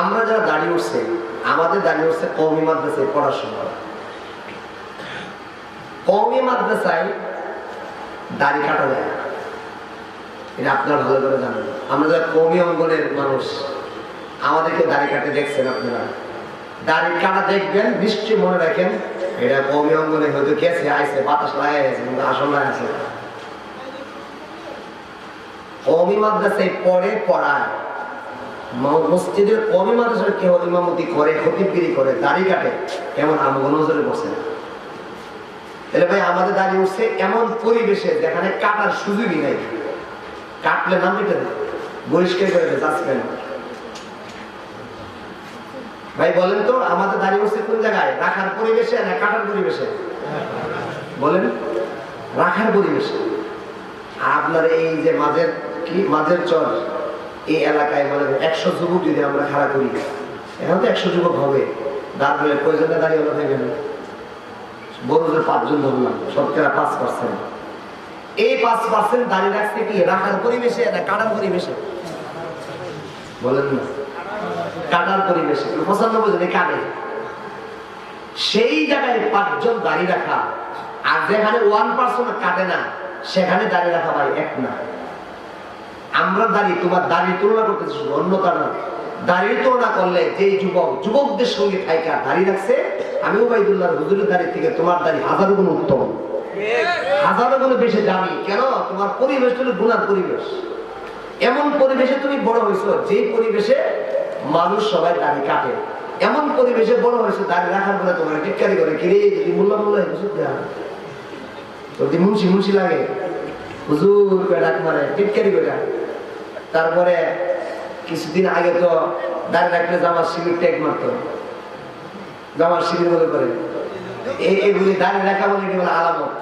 আমরা যারা দাঁড়িয়ে উঠছে, আমাদের দাঁড়িয়ে উঠছে কৌমি মাদ্রাসায় পড়াশোনা কৌমি মাদ্রাসায় দাড়ি কাটা যায়। এটা আপনারা ভালো করে জানেন। আমরা যারা কৌমি অঙ্গনের মানুষ, আমাদেরকে দাড়ি কাটতে দেখছেন আপনারা। দাড়ি কাটা দেখবেন নিশ্চয়ই মনে রাখেন, এটা কৌমি অঙ্গনে হয়তো গেছে আইসে বাতাস লাগাই আছে, কিন্তু আসল না আছে কৌমি মাদ্রাসায় পড়ে, পড়ায়। মসজিদের কমি মাদ্রাসার কেউ ইমামতি করে, খতিবগিরি করে, দাড়ি কাটে, এমন আমগো নজরে বসে না। তাহলে ভাই, আমাদের দাঁড়িয়ে উঠছে এমন পরিবেশে যেখানে কাটার সুযোগই নাই। কাটলে নাম কেটে দেয় বহিষ্কার করে দেয় সাসপেন্ড ভাই, বলেন তো, আমাদের দাঁড়িয়ে উঠছে কোন জায়গায়? রাখার পরিবেশে না কাটার পরিবেশে? বলেন, রাখার পরিবেশে। আপনার এই যে মাঝের কি? মাঝের চর। এই এলাকায় মানে একশো যুবক যদি আমরা খাড়া করি, এখন তো একশো যুবক হবে। দাঁত বলে প্রয়োজনে দাঁড়িয়ে হলো হয়ে গেল বড়দের পাঁচজন ধরলাম শতকরা পাঁচ পার্সেন্ট এই পাঁচ পার্সেন্ট দাঁড়িয়ে রাখছে কি? রাখার পরিবেশে না কাটার পরিবেশে? বলেন না। কাটার পরিবেশে। পঁচানব্বই জনে কাটে সেই জায়গায় পাঁচজন দাঁড়িয়ে রাখা, আর যেখানে ওয়ান পার্সেন্ট কাটে না, সেখানে দাঁড়িয়ে রাখা ভাই এক না। আমরা দাঁড়িয়ে তোমার দাঁড়িয়ে তুলনা করতেছি শুধু অন্যতা না দাঁড়িয়ে তুলনা করলে যে যুবক, যুবকদের সঙ্গে থাইকা দাঁড়িয়ে রাখছে, আমি ওবাইদুল্লাহ হুজুরের দাঁড়িয়ে থেকে তোমার দাঁড়িয়ে হাজারো গুণ উত্তম। হাজারো গুণ বেশি দামি। কেন? তোমার পরিবেশ হলো গুণার পরিবেশ। এমন পরিবেশে তুমি বড় হয়েছো যে পরিবেশে মানুষ সবাই দাঁড়িয়ে কাটে। এমন পরিবেশে বড় হয়েছে, দাঁড়িয়ে রাখার পরে তোমার টিটকারি করে, কিরে, যদি মূল্য মূল্য বুঝতে যদি মুন্সি মুন্সি লাগে, হুজুর করে ডাক মারে, টিটকারি করে তারপরে কিছুদিন আগে তো দাঁড়িয়ে রাখলে জামার শিবির ট্যাগ মারতো। জামার শিবির বলে করে। এই এগুলি দাঁড়িয়ে রাখা বলে এটি বলে আলামত।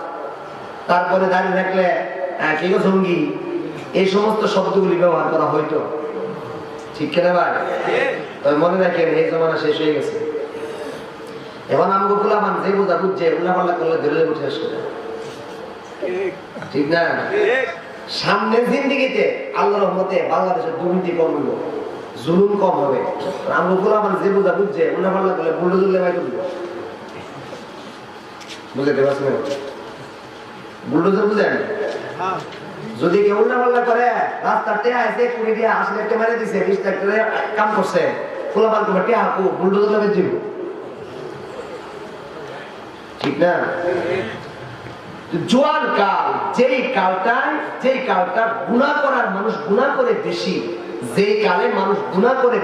তারপরে দাঁড়িয়ে রাখলে আহ, কি গো সঙ্গী? এই সমস্ত শব্দগুলি ব্যবহার করা হইতো। ঠিক কেনা ভাই? তবে মনে রাখেন এই জমানা শেষ হয়ে গেছে। এখন আমাকে গুলামান যে বোঝা বুঝছে উল্লাপাল্লা করলে ধরে উঠে করে ঠিক না? সামনের জিন্দিগিতে আল্লাহর রহমতে বাংলাদেশের দুর্নীতি কম হইব জুলুম কম হবে। আমরা গুলামান যে বোঝা বুঝছে উল্লাপাল্লা করলে করবে বুঝতে পারছেন বুলডোজর বুঝেন? যদি কেউ উল্টা পাল্টা করে রাস্তার টেয়া আছে কুড়ি দিয়ে আশি লাখ টাকা মেরে দিছে বিশ লাখ কাম করছে ফুলা পাল করবে টেয়া বুলডোজার লাগে জীব ঠিক না? জোয়ান কাল, যেই কালটায়, যেই কালটা গুণা করার মানুষ গুণা করে বেশি, যেই কালে মানুষ গুণা করে